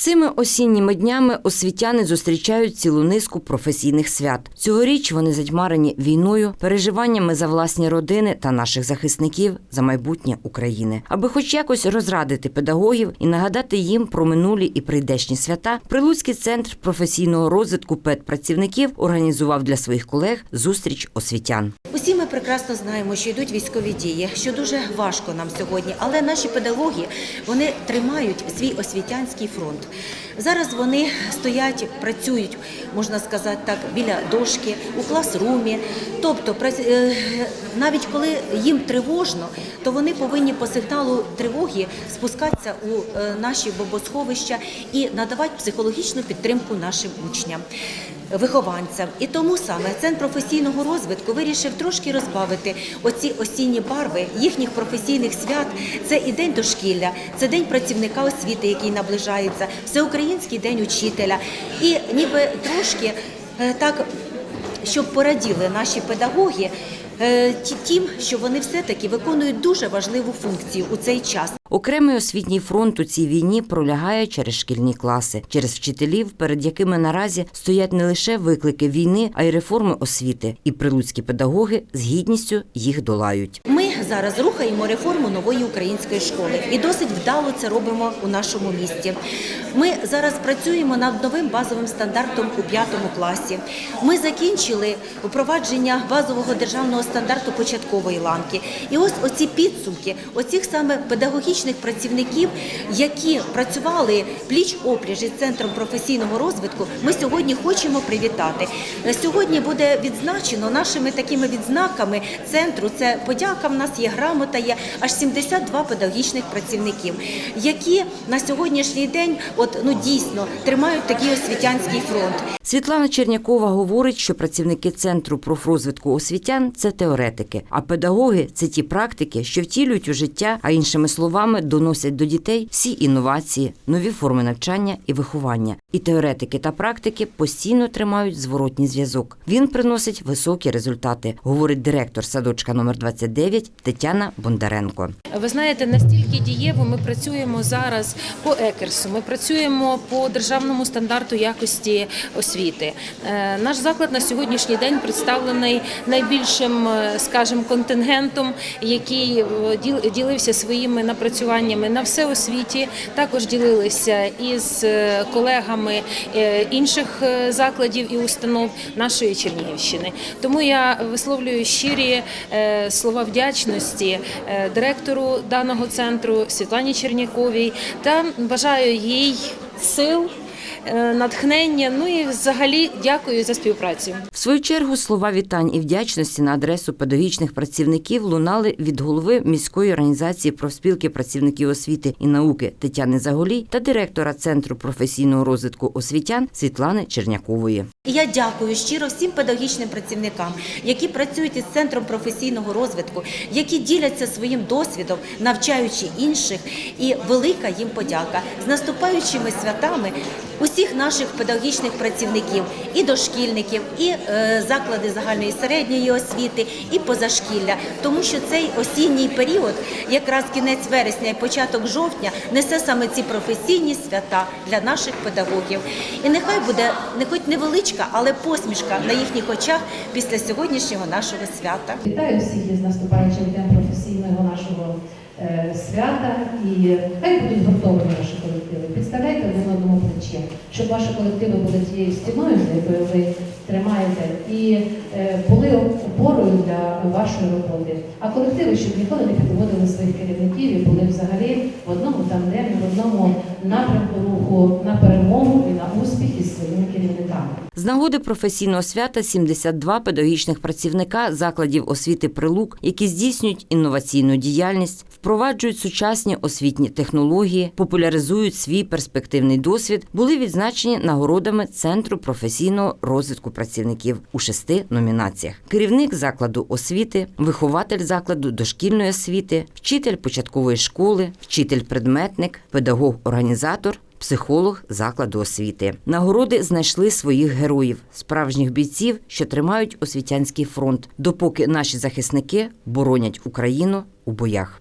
Цими осінніми днями освітяни зустрічають цілу низку професійних свят. Цьогоріч вони затьмарені війною, переживаннями за власні родини та наших захисників за майбутнє України. Аби хоч якось розрадити педагогів і нагадати їм про минулі і прийдешні свята, Прилуцький центр професійного розвитку педпрацівників організував для своїх колег зустріч освітян. Усі ми прекрасно знаємо, що йдуть військові дії, що дуже важко нам сьогодні, але наші педагоги вони тримають свій освітянський фронт. Зараз вони стоять, працюють, можна сказати так, біля дошки, у класрумі. Тобто, е, навіть коли їм тривожно, то вони повинні по сигналу тривоги спускатися у е, наші бомбосховища і надавати психологічну підтримку нашим учням вихованцям. І тому саме центр професійного розвитку вирішив трошки розбавити оці осінні барви їхніх професійних свят. Це і день дошкілля, це день працівника освіти, який наближається, всеукраїнський день учителя. І ніби трошки е, так, щоб пораділи наші педагоги. е, Тим, що вони все-таки виконують дуже важливу функцію у цей час. Окремий освітній фронт у цій війні пролягає через шкільні класи, через вчителів, перед якими наразі стоять не лише виклики війни, а й реформи освіти. І прилуцькі педагоги з гідністю їх долають. Зараз рухаємо реформу нової української школи і досить вдало це робимо у нашому місті. Ми зараз працюємо над новим базовим стандартом у п'ятому класі. Ми закінчили впровадження базового державного стандарту початкової ланки. І ось оці підсумки, оцих саме педагогічних працівників, які працювали пліч опліч із центром професійного розвитку, ми сьогодні хочемо привітати. Сьогодні буде відзначено нашими такими відзнаками центру. Це подяка. В нас є грамота, є аж 72 педагогічних працівників, які на сьогоднішній день, от ну дійсно тримають такий освітянський фронт. Світлана Чернякова говорить, що працівники центру профрозвитку освітян це теоретики, а педагоги це ті практики, що втілюють у життя, а іншими словами доносять до дітей всі інновації, нові форми навчання і виховання. І теоретики та практики постійно тримають зворотній зв'язок. Він приносить високі результати, говорить директор садочка номер 29 Тетяна Бондаренко. Ви знаєте, настільки дієво ми працюємо зараз по екерсу. Ми працюємо по державному стандарту якості освіти. Е, Наш заклад на сьогоднішній день представлений найбільшим, е, скажімо, контингентом, який е, ділився своїми напрацюваннями на всеосвіті. Також ділилися із колегами інших закладів і установ нашої Чернігівщини. Тому я висловлюю щирі слова вдячності е, директору даного центру Світлані Черняковій та бажаю їй сил. е, Натхнення, ну і взагалі дякую за співпрацю. В свою чергу слова вітань і вдячності на адресу педагогічних працівників лунали від голови міської організації профспілки працівників освіти і науки Тетяни Заголій та директора центру професійного розвитку освітян Світлани Чернякової. Я дякую щиро всім педагогічним працівникам, які працюють із центром професійного розвитку, які діляться своїм досвідом, навчаючи інших. І велика їм подяка з наступаючими святами усіх наших педагогічних працівників, і дошкільників, і е, заклади загальної середньої освіти, і позашкілля, тому що цей осінній період, якраз кінець вересня і початок жовтня, несе саме ці професійні свята для наших педагогів. І нехай буде не хоч невеличка, але посмішка на їхніх очах після сьогоднішнього нашого свята. Вітаю всіх із наступаючим днем професійного нашого е, свята і хай будуть гуртовані ваші колективи. Підставляйте один одному плече, щоб ваші колективи були тією стіною, за якою ви тримаєте, і е, були опорою для вашої роботи. А колективи, щоб ніколи не підводили своїх керівників і були взагалі в одному тандемі, в одному напрямку руху на перемогу і на успіх із своїми керівниками. З нагоди професійного свята 72 педагогічних працівника закладів освіти прилук, які здійснюють інноваційну діяльність, впроваджують сучасні освітні технології, популяризують свій перспективний досвід, були відзначені нагородами Центру професійного розвитку працівників у шести номінаціях: керівник закладу освіти, вихователь закладу дошкільної освіти, вчитель початкової школи, вчитель-предметник, педагог-організатор. Психолог закладу освіти нагороди знайшли своїх героїв, справжніх бійців, що тримають освітянський фронт, допоки наші захисники боронять Україну у боях.